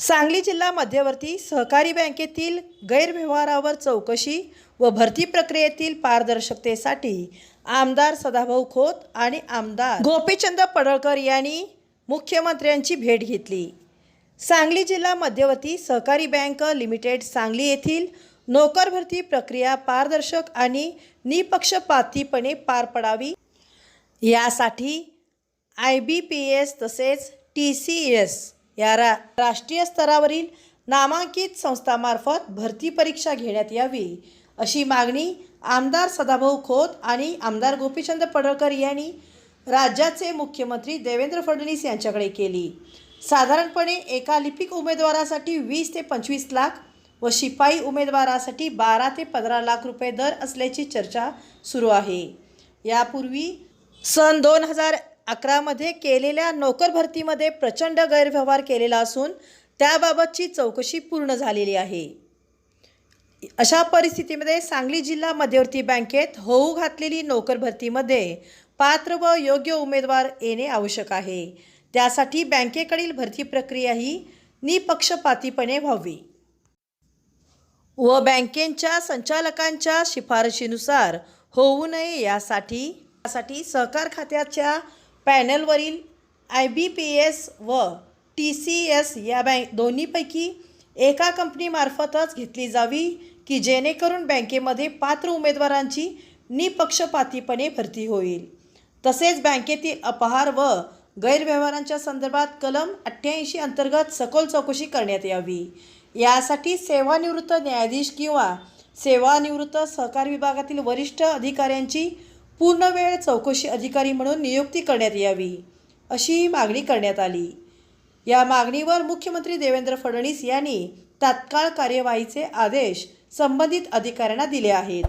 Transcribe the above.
सांगली जिल्हा मध्यवर्ती सहकारी बँकेतील गैरव्यवहारावर चौकशी व भरती प्रक्रियेतील पारदर्शकतेसाठी आमदार सदाभाऊ खोत आणि आमदार गोपीचंद पडळकर यांनी मुख्यमंत्र्यांची भेट घेतली. सांगली जिल्हा मध्यवर्ती सहकारी बँक लिमिटेड सांगली येथील नोकर भरती प्रक्रिया पारदर्शक आणि निपक्षपातीपणे पार पडावी. यासाठी आय बी पी एस तसेच टी सी एस या रा राष्ट्रीय स्तरावरील नामांकित संस्थामार्फत भरती परीक्षा घेण्यात यावी अशी मागणी आमदार सदाभाऊ खोत आणि आमदार गोपीचंद पडळकर यांनी राज्याचे मुख्यमंत्री देवेंद्र फडणवीस यांच्याकडे केली. साधारणपणे एका लिपिक उमेदवारासाठी वीस ते पंचवीस लाख व शिपाई उमेदवारासाठी बारा ते पंधरा लाख रुपये दर असल्याची चर्चा सुरू आहे. यापूर्वी सन दोन हजार अकरामध्ये केलेल्या नोकर भरतीमध्ये प्रचंड गैरव्यवहार केलेला असून त्याबाबतची चौकशी पूर्ण झालेली आहे. अशा परिस्थितीमध्ये सांगली जिल्हा मध्यवर्ती बँकेत होऊ घातलेली नोकर भरतीमध्ये पात्र व योग्य उमेदवार येणे आवश्यक आहे. त्यासाठी बँकेकडील भरती प्रक्रिया ही निपक्षपातीपणे व्हावी. व बँकेच्या संचालकांच्या शिफारशीनुसार होऊ नये यासाठी यासाठी सहकार खात्याच्या पॅनलवरील आय बी पी एस व टी सी एस या बँक दोन्हीपैकी एका कंपनीमार्फतच घेतली जावी की जेणेकरून बँकेमध्ये पात्र उमेदवारांची निपक्षपातीपणे भरती होईल. तसेच बँकेतील अपहार व गैरव्यवहारांच्या संदर्भात कलम अठ्ठ्याऐंशी अंतर्गत सखोल चौकशी करण्यात यावी. यासाठी सेवानिवृत्त न्यायाधीश किंवा सेवानिवृत्त सहकार विभागातील वरिष्ठ अधिकाऱ्यांची पूर्णवेळ चौकशी अधिकारी म्हणून नियुक्ती करण्यात यावी अशी मागणी करण्यात आली. या मागणीवर मुख्यमंत्री देवेंद्र फडणवीस यांनी तात्काळ कार्यवाहीचे आदेश संबंधित अधिकाऱ्यांना दिले आहेत.